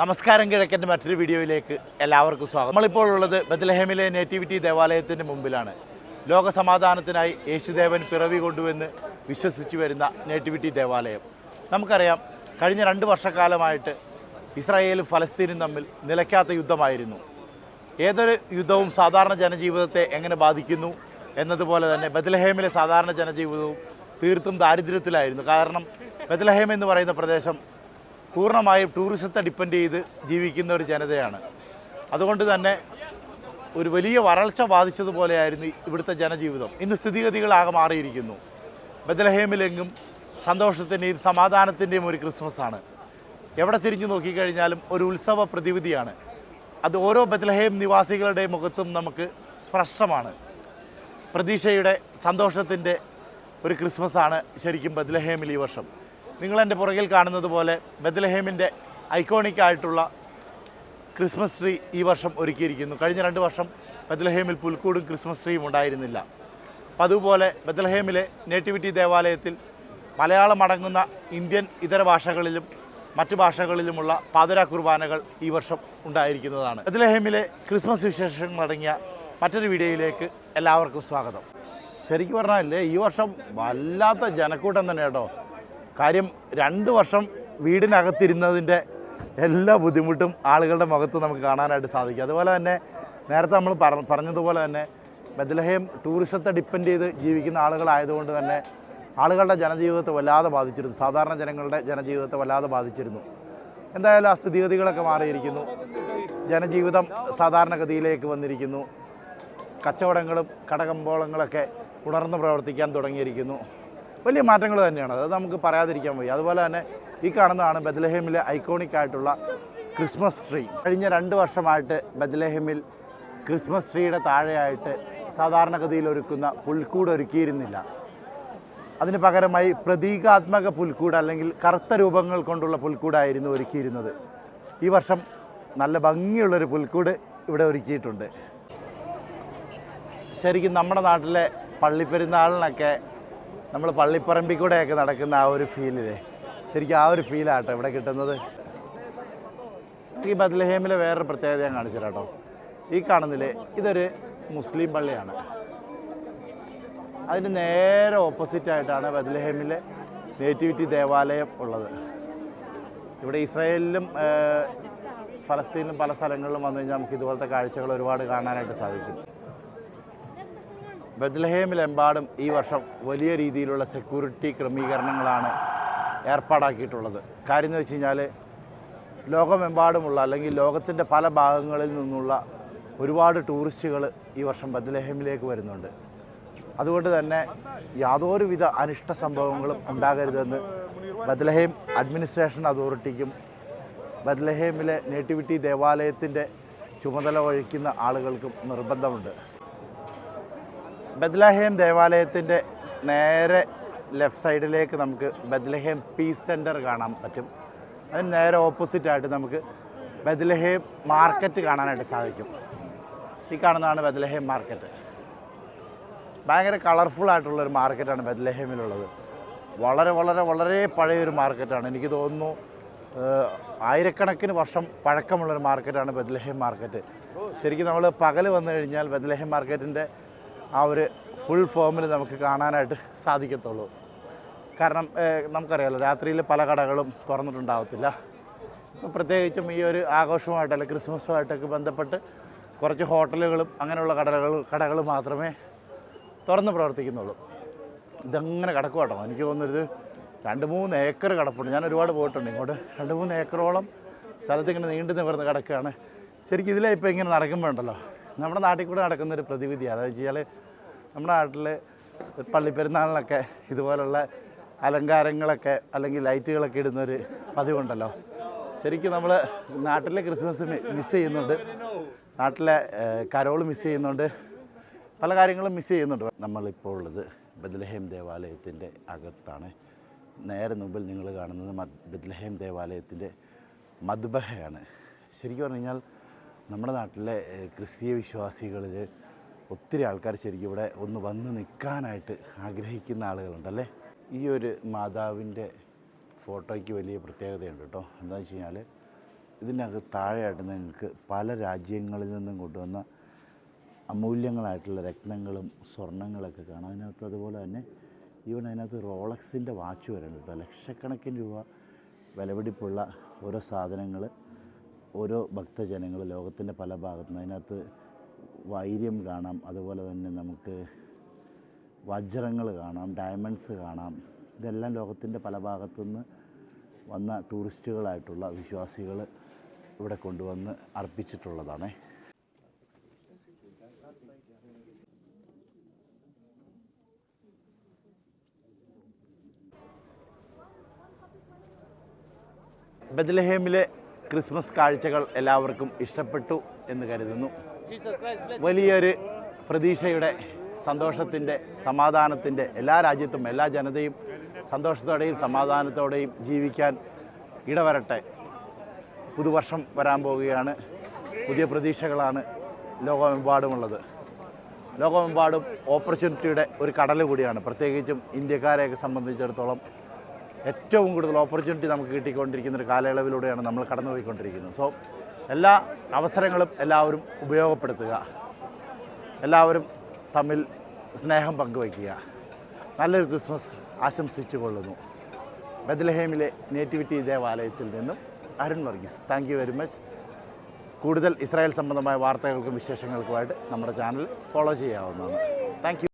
നമസ്കാരം കിഴക്കന്റെ മറ്റൊരു വീഡിയോയിലേക്ക് എല്ലാവർക്കും സ്വാഗതം. നമ്മളിപ്പോൾ ഉള്ളത് ബദലഹേമിലെ നേറ്റിവിറ്റി ദേവാലയത്തിന്റെ മുമ്പിലാണ്. ലോക സമാധാനത്തിനായി യേശുദേവൻ പിറവി കൊണ്ടുവന്ന് വിശ്വസിച്ചു വരുന്ന നേറ്റിവിറ്റി ദേവാലയം. നമുക്കറിയാം കഴിഞ്ഞ രണ്ട് വർഷക്കാലമായിട്ട് ഇസ്രായേലും ഫലസ്തീനും തമ്മിൽ നിലയ്ക്കാത്ത യുദ്ധമായിരുന്നു. ഏതൊരു യുദ്ധവും സാധാരണ ജനജീവിതത്തെ എങ്ങനെ ബാധിക്കുന്നു എന്നതുപോലെ തന്നെ ബദലഹേമിലെ സാധാരണ ജനജീവിതവും തീർത്തും ദാരിദ്ര്യത്തിലായിരുന്നു. കാരണം ബദലഹേം എന്ന് പറയുന്ന പ്രദേശം പൂർണമായും ടൂറിസത്തെ ഡിപ്പെൻഡ് ചെയ്ത് ജീവിക്കുന്ന ഒരു ജനതയാണ്. അതുകൊണ്ട് തന്നെ ഒരു വലിയ വരൾച്ച ബാധിച്ചതുപോലെയായിരുന്നു ഇവിടുത്തെ ജനജീവിതം. ഇന്ന് സ്ഥിതിഗതികളാകെ മാറിയിരിക്കുന്നു. ബദലഹേമിലെങ്ങും സന്തോഷത്തിന്റെയും സമാധാനത്തിന്റെയും ഒരു ക്രിസ്മസാണ്. എവിടെ തിരിഞ്ഞു നോക്കിക്കഴിഞ്ഞാലും ഒരു ഉത്സവ പ്രതിവിധിയാണ്. അത് ഓരോ ബദലഹേം നിവാസികളുടെ മുഖത്തും നമുക്ക് സ്പഷ്ടമാണ്. പ്രതീക്ഷയുടെ സന്തോഷത്തിന്റെ ഒരു ക്രിസ്മസാണ് ശരിക്കും ബദലഹേമിൽ ഈ വർഷം. നിങ്ങൾ എന്റെ പുറകിൽ കാണുന്നത് പോലെ ബദലഹേമിന്റെ ഐക്കോണിക് ആയിട്ടുള്ള ക്രിസ്മസ് ട്രീ ഈ വർഷം ഒരുക്കിയിരിക്കുന്നു. കഴിഞ്ഞ രണ്ട് വർഷം ബദലഹേമിൽ പുൽക്കൂടും ക്രിസ്മസ് ട്രീയും ഉണ്ടായിരുന്നില്ല. അപ്പം അതുപോലെ ബദലഹേമിലെ നേറ്റിവിറ്റി ദേവാലയത്തിൽ മലയാളം അടങ്ങുന്ന ഇന്ത്യൻ ഇതര ഭാഷകളിലും മറ്റ് ഭാഷകളിലുമുള്ള പാതിര കുർബാനകൾ ഈ വർഷം ഉണ്ടായിരിക്കുന്നതാണ്. ബദലഹേമിലെ ക്രിസ്മസ് വിശേഷങ്ങളടങ്ങിയ മറ്റൊരു വീഡിയോയിലേക്ക് എല്ലാവർക്കും സ്വാഗതം. ശരിക്കും പറഞ്ഞാലേ ഈ വർഷം വല്ലാത്ത ജനക്കൂട്ടം തന്നെ കേട്ടോ. കാര്യം രണ്ട് വർഷം വീടിനകത്തിരുന്നതിന്റെ എല്ലാ ബുദ്ധിമുട്ടും ആളുകളുടെ മുഖത്ത് നമുക്ക് കാണാനായിട്ട് സാധിക്കും. അതുപോലെ തന്നെ നേരത്തെ നമ്മൾ പറഞ്ഞതുപോലെ തന്നെ ബദലഹേം ടൂറിസത്തെ ഡിപ്പെൻഡ് ചെയ്ത് ജീവിക്കുന്ന ആളുകളായതുകൊണ്ട് തന്നെ ആളുകളുടെ ജനജീവിതത്തെ വല്ലാതെ ബാധിച്ചിരുന്നു. സാധാരണ ജനങ്ങളുടെ ജനജീവിതത്തെ വല്ലാതെ ബാധിച്ചിരുന്നു. എന്തായാലും ആ സ്ഥിതിഗതികളൊക്കെ മാറിയിരിക്കുന്നു. ജനജീവിതം സാധാരണഗതിയിലേക്ക് വന്നിരിക്കുന്നു. കച്ചവടങ്ങളും കടകമ്പോളങ്ങളൊക്കെ ഉണർന്ന് പ്രവർത്തിക്കാൻ തുടങ്ങിയിരിക്കുന്നു. വലിയ മാറ്റങ്ങൾ തന്നെയാണ്. അത് നമുക്ക് പറയാതിരിക്കാൻ വയ്യ. അതുപോലെ തന്നെ ഈ കാണുന്നതാണ് ബദലഹേമിലെ ഐക്കോണിക് ആയിട്ടുള്ള ക്രിസ്മസ് ട്രീ. കഴിഞ്ഞ രണ്ട് വർഷമായിട്ട് ബദലഹേമിൽ ക്രിസ്മസ് ട്രീയുടെ താഴെയായിട്ട് സാധാരണഗതിയിൽ ഒരുക്കുന്ന പുൽക്കൂട് ഒരുക്കിയിരുന്നില്ല. അതിന് പകരമായി പ്രതീകാത്മക പുൽക്കൂട് അല്ലെങ്കിൽ കറുത്ത രൂപങ്ങൾ കൊണ്ടുള്ള പുൽക്കൂടായിരുന്നു ഒരുക്കിയിരുന്നത്. ഈ വർഷം നല്ല ഭംഗിയുള്ളൊരു പുൽക്കൂട് ഇവിടെ ഒരുക്കിയിട്ടുണ്ട്. ശരിക്കും നമ്മുടെ നാട്ടിലെ പള്ളിപ്പെരുന്നാളിനൊക്കെ നമ്മൾ പള്ളിപ്പറമ്പിൽ കൂടെയൊക്കെ നടക്കുന്ന ആ ഒരു ഫീലില്ലേ? ശരിക്കും ആ ഒരു ഫീലാട്ടോ ഇവിടെ കിട്ടുന്നത്. ഈ ബദ്ലഹേമിലെ വേറൊരു പ്രത്യേകത ഞാൻ കാണിച്ചിട്ടോ ഈ കാണുന്നില്ലേ? ഇതൊരു മുസ്ലിം പള്ളിയാണ്. അതിന് നേരെ ഓപ്പോസിറ്റായിട്ടാണ് ബദ്ലഹേമിലെ നേറ്റിവിറ്റി ദേവാലയം ഉള്ളത്. ഇവിടെ ഇസ്രായേലിലും ഫലസ്തീനിലും പല സ്ഥലങ്ങളിലും വന്നു കഴിഞ്ഞാൽ നമുക്ക് ഇതുപോലത്തെ കാഴ്ചകൾ ഒരുപാട് കാണാനായിട്ട് സാധിക്കും. ബദ്ലഹേമിലെമ്പാടും ഈ വർഷം വലിയ രീതിയിലുള്ള സെക്യൂരിറ്റി ക്രമീകരണങ്ങളാണ് ഏർപ്പാടാക്കിയിട്ടുള്ളത്. കാര്യം എന്ന് വെച്ച് കഴിഞ്ഞാൽ ലോകമെമ്പാടുമുള്ള അല്ലെങ്കിൽ ലോകത്തിന്റെ പല ഭാഗങ്ങളിൽ നിന്നുള്ള ഒരുപാട് ടൂറിസ്റ്റുകൾ ഈ വർഷം ബദ്ലഹേമിലേക്ക് വരുന്നുണ്ട്. അതുകൊണ്ട് തന്നെ യാതൊരുവിധ അനിഷ്ട സംഭവങ്ങളും ഉണ്ടാകരുതെന്ന് ബദ്ലഹേം അഡ്മിനിസ്ട്രേഷൻ അതോറിറ്റിക്കും ബദ്ലഹേമിലെ നേറ്റിവിറ്റി ദേവാലയത്തിന്റെ ചുമതല വഹിക്കുന്ന ആളുകൾക്കും നിർബന്ധമുണ്ട്. ബദ്ലഹേം ദേവാലയത്തിന്റെ നേരെ ലെഫ്റ്റ് സൈഡിലേക്ക് നമുക്ക് ബദ്ലഹേം പീസ് സെന്റർ കാണാൻ പറ്റും. അതിന് നേരെ ഓപ്പോസിറ്റായിട്ട് നമുക്ക് ബദ്ലഹേം മാർക്കറ്റ് കാണാനായിട്ട് സാധിക്കും. ഈ കാണുന്നതാണ് ബദ്ലഹേം മാർക്കറ്റ് ഭയങ്കര കളർഫുൾ ആയിട്ടുള്ള ഒരു മാർക്കറ്റാണ് ബദ്ലഹേമിലുള്ളത്. വളരെ വളരെ വളരെ പഴയൊരു മാർക്കറ്റാണ് എനിക്ക് തോന്നുന്നു ആയിരക്കണക്കിന് വർഷം പഴക്കമുള്ളൊരു മാർക്കറ്റാണ് ബദ്ലഹേം മാർക്കറ്റ് ശരിക്കും നമ്മൾ പകൽ വന്നു കഴിഞ്ഞാൽ ബദ്ലഹേം മാർക്കറ്റിന്റെ ആ ഒരു ഫുൾ ഫോമിൽ നമുക്ക് കാണാനായിട്ട് സാധിക്കത്തുള്ളൂ. കാരണം നമുക്കറിയാമല്ലോ രാത്രിയിൽ പല കടകളും തുറന്നിട്ടുണ്ടാവത്തില്ല. പ്രത്യേകിച്ചും ഈ ഒരു ആഘോഷവുമായിട്ട് അല്ലെങ്കിൽ ക്രിസ്മസുമായിട്ടൊക്കെ ബന്ധപ്പെട്ട് കുറച്ച് ഹോട്ടലുകളും അങ്ങനെയുള്ള കടകൾ കടകൾ മാത്രമേ തുറന്ന് പ്രവർത്തിക്കുന്നുള്ളൂ. ഇതങ്ങനെ കിടക്കും കേട്ടോ എനിക്ക് തോന്നുന്നത് രണ്ട് മൂന്ന് ഏക്കർ കിടപ്പുണ്ട്. ഞാൻ ഒരുപാട് പോയിട്ടുണ്ട് ഇങ്ങോട്ട്. രണ്ട് മൂന്ന് ഏക്കറോളം സ്ഥലത്ത് ഇങ്ങനെ നീണ്ടു നിവർന്ന് കിടക്കുകയാണ്. ശരിക്കും ഇതിലെ ഇപ്പോൾ ഇങ്ങനെ നടക്കുമ്പോണ്ടല്ലോ നമ്മുടെ നാട്ടിൽ കൂടെ നടക്കുന്ന ഒരു പ്രതിവിധിയാണ് അതെന്ന് വെച്ചാൽ നമ്മുടെ നാട്ടിൽ പള്ളിപ്പെരുന്നാളിനൊക്കെ ഇതുപോലുള്ള അലങ്കാരങ്ങളൊക്കെ അല്ലെങ്കിൽ ലൈറ്റുകളൊക്കെ ഇടുന്നൊരു പതിവുണ്ടല്ലോ. ശരിക്കും നമ്മൾ നാട്ടിലെ ക്രിസ്മസ് മിസ് ചെയ്യുന്നുണ്ട്. നാട്ടിലെ കരോൾ മിസ് ചെയ്യുന്നുണ്ട്. പല കാര്യങ്ങളും മിസ് ചെയ്യുന്നുണ്ട്. നമ്മളിപ്പോൾ ഉള്ളത് ബദ്ലഹേം ദേവാലയത്തിന്റെ അകത്താണ്. നേരെ മുമ്പിൽ നിങ്ങൾ കാണുന്നത് ബദ്ലഹേം ദേവാലയത്തിന്റെ മദ്ബഹയാണ് ശരിക്കും പറഞ്ഞു കഴിഞ്ഞാൽ നമ്മുടെ നാട്ടിലെ ക്രിസ്തീയ വിശ്വാസികളിൽ ഒത്തിരി ആൾക്കാർ ശരിക്കും ഇവിടെ ഒന്ന് വന്ന് നിൽക്കാനായിട്ട് ആഗ്രഹിക്കുന്ന ആളുകളുണ്ടല്ലേ? ഈ ഒരു മാതാവിന്റെ ഫോട്ടോയ്ക്ക് വലിയ പ്രത്യേകതയുണ്ട് കേട്ടോ. എന്താണെന്ന് വെച്ച് കഴിഞ്ഞാൽ ഇതിനകത്ത് താഴെയായിട്ട് നിങ്ങൾക്ക് പല രാജ്യങ്ങളിൽ നിന്നും കൊണ്ടുവന്ന അമൂല്യങ്ങളായിട്ടുള്ള രത്നങ്ങളും സ്വർണങ്ങളൊക്കെ കാണാം. അതിനകത്ത് അതുപോലെ തന്നെ ഈവൻ അതിനകത്ത് റോളക്സിന്റെ വാച്ച് വരുന്നുണ്ട് കേട്ടോ. ലക്ഷക്കണക്കിന് രൂപ വിലപിടിപ്പുള്ള ഓരോ സാധനങ്ങൾ ഓരോ ഭക്തജനങ്ങൾ ലോകത്തിന്റെ പല ഭാഗത്തു നിന്ന് അതിനകത്ത് വൈര്യം കാണാം അതുപോലെ തന്നെ നമുക്ക് വജ്രങ്ങൾ കാണാം ഡയമണ്ട്സ് കാണാം. ഇതെല്ലാം ലോകത്തിന്റെ പല ഭാഗത്തു നിന്ന് വന്ന ടൂറിസ്റ്റുകളായിട്ടുള്ള വിശ്വാസികൾ ഇവിടെ കൊണ്ടുവന്ന് അർപ്പിച്ചിട്ടുള്ളതാണ്. ബദലഹേമിലെ ക്രിസ്മസ് കാഴ്ചകൾ എല്ലാവർക്കും ഇഷ്ടപ്പെട്ടു എന്ന് കരുതുന്നു. വലിയൊരു പ്രതീക്ഷയുടെ സന്തോഷത്തിന്റെ സമാധാനത്തിന്റെ എല്ലാ രാജ്യത്തും എല്ലാ ജനതയും സന്തോഷത്തോടെയും സമാധാനത്തോടെയും ജീവിക്കാൻ ഇടവരട്ടെ. പുതുവർഷം വരാൻ പോവുകയാണ്. പുതിയ പ്രതീക്ഷകളാണ് ലോകമെമ്പാടുമുള്ളത്. ലോകമെമ്പാടും ഓപ്പർച്യൂണിറ്റിയുടെ ഒരു കടൽ കൂടിയാണ്. പ്രത്യേകിച്ചും ഇന്ത്യക്കാരെയൊക്കെ സംബന്ധിച്ചിടത്തോളം ഏറ്റവും കൂടുതൽ ഓപ്പർച്യൂണിറ്റി നമുക്ക് കിട്ടിക്കൊണ്ടിരിക്കുന്ന ഒരു കാലയളവിലൂടെയാണ് നമ്മൾ കടന്നുപോയിക്കൊണ്ടിരിക്കുന്നത്. സോ എല്ലാ അവസരങ്ങളും എല്ലാവരും ഉപയോഗപ്പെടുത്തുക. എല്ലാവരും തമ്മിൽ സ്നേഹം പങ്കുവയ്ക്കുക. നല്ലൊരു ക്രിസ്മസ് ആശംസിച്ചു കൊള്ളുന്നു ബദലഹേമിലെ നേറ്റിവിറ്റി ദേവാലയത്തിൽ നിന്നും Arun Varghese thank you very much കൂടുതൽ ഇസ്രായേൽ സംബന്ധമായ വാർത്തകൾക്കും വിശേഷങ്ങൾക്കുമായിട്ട് നമ്മുടെ ചാനൽ ഫോളോ ചെയ്യാവുന്നതാണ്. താങ്ക്